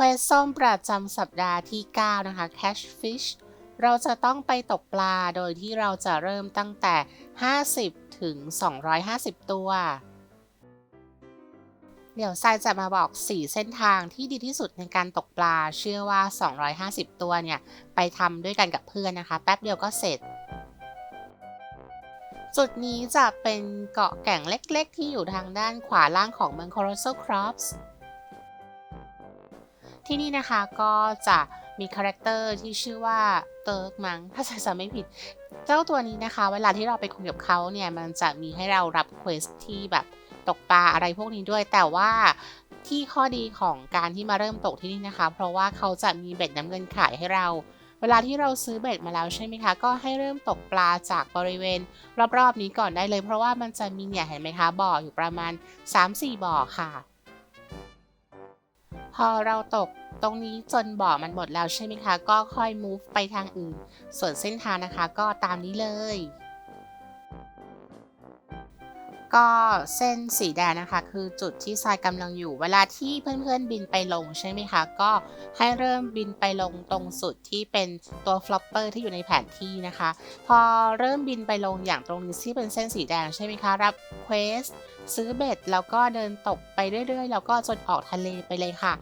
ควสส้มประจำสัปดาห์ที่ 9 นะคะ Catch Fish เราจะต้องไปตกปลาโดยที่เราจะเริ่มตั้งแต่ 50 ถึง 250 ตัว เดี๋ยวทรายจะมาบอก 4 เส้นทางที่ดีที่สุดในการตกปลา เชื่อว่า 250 ตัวเนี่ย ไปทำด้วยกันกับเพื่อนนะคะ แป๊บเดียวก็เสร็จ จุดนี้จะเป็นเกาะแก่งเล็กๆ ที่อยู่ทางด้านขวาล่างของเมือง Colossal Crops ที่นี่นะคะก็จะมีคาแรคเตอร์ที่ชื่อว่าเติร์กมังถ้าใส่จำไม่ผิด เจ้าตัวนี้นะคะ เวลาที่เราไปคุยกับเขาเนี่ย มันจะมีให้เรารับเควสที่แบบตกปลาอะไรพวกนี้ด้วย แต่ว่าที่ข้อดีของการที่มาเริ่มตกที่นี่นะคะ เพราะว่าเขาจะมีเบ็ดน้ำเงินขายให้เรา เวลาที่เราซื้อเบ็ดมาแล้วใช่ไหมคะ ก็ให้เริ่มตกปลาจากบริเวณ รอบๆนี้ก่อนได้เลย เพราะว่ามันจะมีเนี่ยเห็นไหมคะบ่ออยู่ประมาณ 3-4 บ่อค่ะ พอเราตกตรงนี้จนบ่อมันหมดแล้วใช่ไหมคะ ก็ค่อย move ไปทางอื่น ส่วนเส้นทางนะคะก็ตามนี้เลย ก็เส้นสีแดงนะคะ คือจุดที่ทรายกำลังอยู่ เวลาที่เพื่อนๆบินไปลงใช่ไหมคะ ก็ให้เริ่มบินไปลงตรงสุดที่เป็นตัว flopper ที่อยู่ในแผนที่นะคะ พอเริ่มบินไปลงอย่างตรงนี้ที่เป็นเส้นสีแดงใช่ไหมคะ รับเควสซื้อเบ็ดแล้วก็เดินตกไปเรื่อยๆ แล้วก็จนออกทะเลไปเลยค่ะ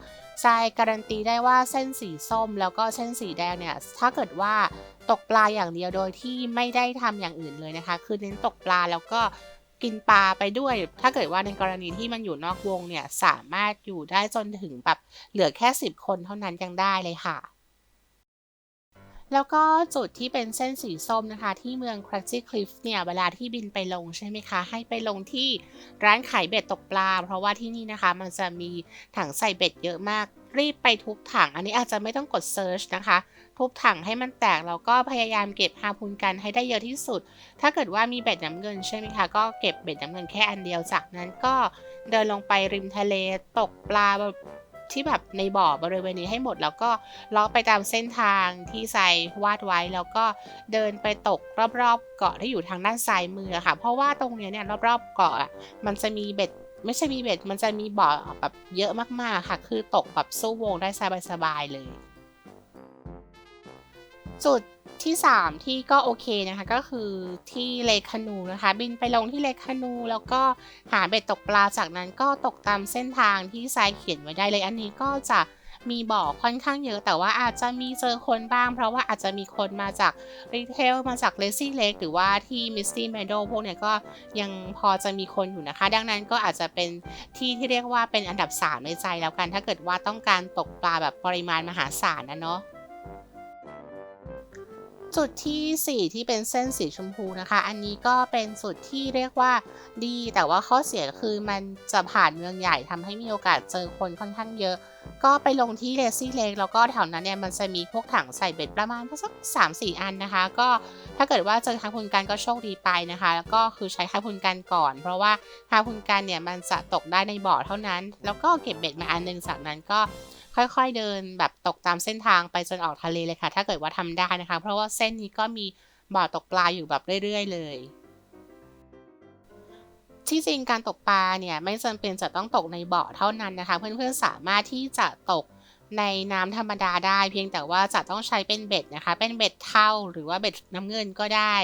ทรายการันตีได้ว่าเส้นสีส้มแล้วก็เส้นสีแดงเนี่ย ถ้าเกิดว่าตกปลาอย่างเดียวโดยที่ไม่ได้ทำอย่างอื่นเลยนะคะ คือเน้นตกปลาแล้วก็ กินปลาไปด้วย ถ้าเกิดว่าในกรณีที่มันอยู่นอกวงเนี่ยสามารถอยู่ได้จนถึงแบบเหลือแค่ 10 คนเท่านั้นยังได้เลยค่ะ แล้วก็จุดที่เป็นเส้นสีส้มนะคะ ที่เมือง Crazy Cliff เนี่ย เวลาที่บินไปลงใช่ไหมคะ ให้ไปลงที่ร้านขายเบ็ดตกปลา เพราะว่าที่นี่นะคะ มันจะมีถังใส่เบ็ดเยอะมาก รีบไปทุบถัง อันนี้อาจจะไม่ต้องกด Search นะคะ ทุบถังให้มันแตก แล้วก็พยายามเก็บฮาพูนกันให้ได้เยอะที่สุด ถ้าเกิดว่ามีเบ็ดน้ำเงินใช่ไหมคะ ก็เก็บเบ็ดน้ำเงินแค่อันเดียว จากนั้นก็เดินลงไปริมทะเลตกปลาแบบ ที่แบบในบ่อบริเวณนี้ให้หมด แล้วก็ล้อไปตามเส้นทางที่ไซวาดไว้ แล้วก็เดินไปตกรอบๆเกาะที่อยู่ทางด้านซ้ายมือค่ะ เพราะว่าตรงนี้เนี่ยรอบๆเกาะมันจะมีเบ็ดไม่ใช่มีเบ็ด มันจะมีบ่อแบบเยอะมากๆค่ะ คือตกแบบสู้วงได้สบายๆเลย จุด ที่ 3 ที่ก็โอเคนะคะ ก็คือที่เลคานูนะคะ บินไปลงที่เลคานู แล้วก็หาเบ็ดตกปลาจากนั้นก็ตกตามเส้นทางที่ทรายเขียนไว้ได้เลยอันนี้ก็จะมีบ่อค่อนข้างเยอะ แต่ว่าอาจจะมีเจอคนบ้าง เพราะว่าอาจจะมีคนมาจากรีเทลมาจากเลซี่เล็กหรือว่าที่มิสตี้เมโดพวกเนี้ยก็ยังพอจะมีคนอยู่นะคะ ดังนั้นก็อาจจะเป็นที่ที่เรียกว่าเป็นอันดับ 3 ในใจแล้วกัน ถ้าเกิดว่าต้องการตกปลาแบบปริมาณมหาศาลนะเนาะ จุดที่ 4 ที่เป็นเส้นสีชมพูนะคะ อันนี้ก็เป็นจุดที่เรียกว่าดี แต่ว่าข้อเสียคือมันจะผ่านเมืองใหญ่ทำให้มีโอกาสเจอคนค่อนข้างเยอะ ก็ไปลงที่เลซี่เลกแล้วก็แถวนั้นเนี่ยมันจะมีพวกถังใส่เบ็ดประมาณสักสามสี่อันนะคะ ก็ถ้าเกิดว่าเจอคาพุนกันก็โชคดีไปนะคะ แล้วก็คือใช้คาพุนกันก่อน เพราะว่าคาพุนกันเนี่ยมันจะตกได้ในบ่อเท่านั้น แล้วก็เก็บเบ็ดมาอันนึงจากนั้นก็ ค่อยๆเดินแบบตกตามเส้นทางไปจนออกทะเลเลยค่ะ ถ้าเกิดว่าทำได้นะคะ เพราะว่าเส้นนี้ก็มีบ่อตกปลาอยู่แบบเรื่อย ๆ เลยที่จริงการตกปลาเนี่ยไม่จำเป็นจะต้องตกในบ่อเท่านั้นนะคะ เพื่อนๆสามารถที่จะตกในน้ำธรรมดาได้ เพียงแต่ว่าจะต้องใช้เป็นเบ็ดนะคะ เป็นเบ็ดเท่าหรือว่าเบ็ดน้ำเงินก็ได้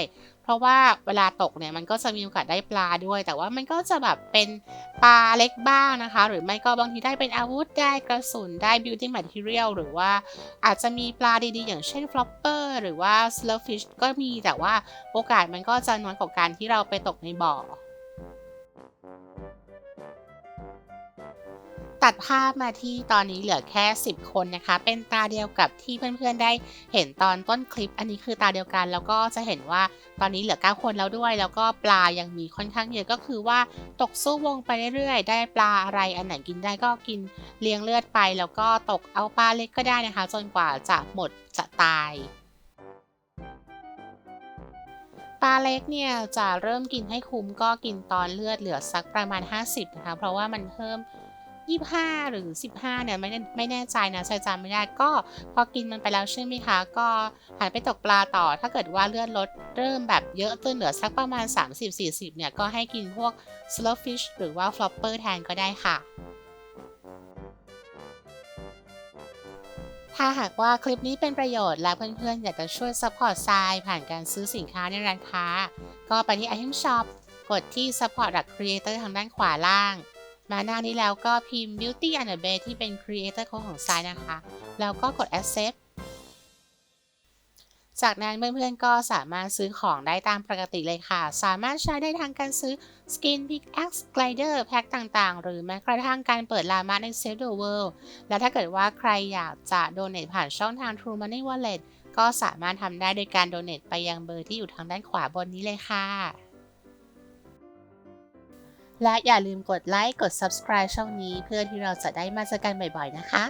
ราะว่าเวลาตกเนี่ยมันก็จะมีโอกาสได้ปลาด้วย แต่ว่ามันก็จะแบบเป็นปลาเล็กบ้างนะคะ หรือไม่ก็บางทีได้เป็นอาวุธได้กระสุนได้ building material หรือว่าอาจจะมีปลาดีๆ อย่างเช่น flopper หรือว่า slurfish ก็มีแต่ว่าโอกาสมันก็จะน้อยกว่าการที่เราไปตกในบ่อ ตัดภาพมาที่ตอนนี้เหลือแค่ 10 คนนะคะ เป็นตาเดียวกับที่เพื่อนๆได้เห็นตอนต้นคลิป อันนี้คือตาเดียวกัน แล้วก็จะเห็นว่าตอนนี้เหลือ 9 คนแล้วด้วย แล้วก็ปลายังมีค่อนข้างเยอะก็คือว่าตกสู้วงไปเรื่อยๆ ได้ปลาอะไรอันไหนกินได้ก็กินเลี้ยงเลือดไป แล้วก็ตกเอาปลาเล็กก็ได้นะคะ จนกว่าจะหมดจะตายปลาเล็กเนี่ยจะเริ่มกินให้คุ้มก็กินตอนเลือดเหลือสักประมาณ 50นะคะเพราะว่ามันเพิ่ม 25 หรือ 15เนี่ยไม่ไม่แน่ใจนะใช่จำไม่ได้ก็พอกินมันไปแล้วใช่ไหมคะ ก็หันไปตกปลาต่อ ถ้าเกิดว่าเลือดลดเริ่มแบบเยอะจนเหลือสักประมาณ 30-40 เนี่ย ก็ให้กินพวก slowfish หรือว่า flopper แทนก็ได้ค่ะถ้าหากว่าคลิปนี้เป็นประโยชน์และเพื่อนๆ อยากจะช่วยซัพพอร์ตทรายผ่านการซื้อสินค้าในร้านค้า ก็ไปที่ Item Shop กดที่ Support หลัก Creator ทางด้านขวาล่าง มาหน้านี้แล้วก็พิมพ์ Beauty and the Beast ที่เป็น Creator Code ของทรายนะคะ แล้วก็กด Accept จากนั้นเพื่อนๆก็สามารถซื้อของได้ตามปกติเลยค่ะ สามารถใช้ได้ทางการซื้อ Skin Pickaxe Glider แพ็คต่างๆ หรือแม้กระทั่งการเปิดลามาใน Save the World และถ้าเกิดว่าใครอยากจะโดเน a ผ่านช่องทาง True Money Wallet ก็สามารถทำได้โดยการโดเน a ไปยังเบอร์ที่อยู่ทางด้านขวาบนนี้เลยค่ะ และอย่าลืมกดไลค์ กด subscribe ช่องนี้เพื่อที่เราจะได้มาเจอกันบ่อยๆนะคะ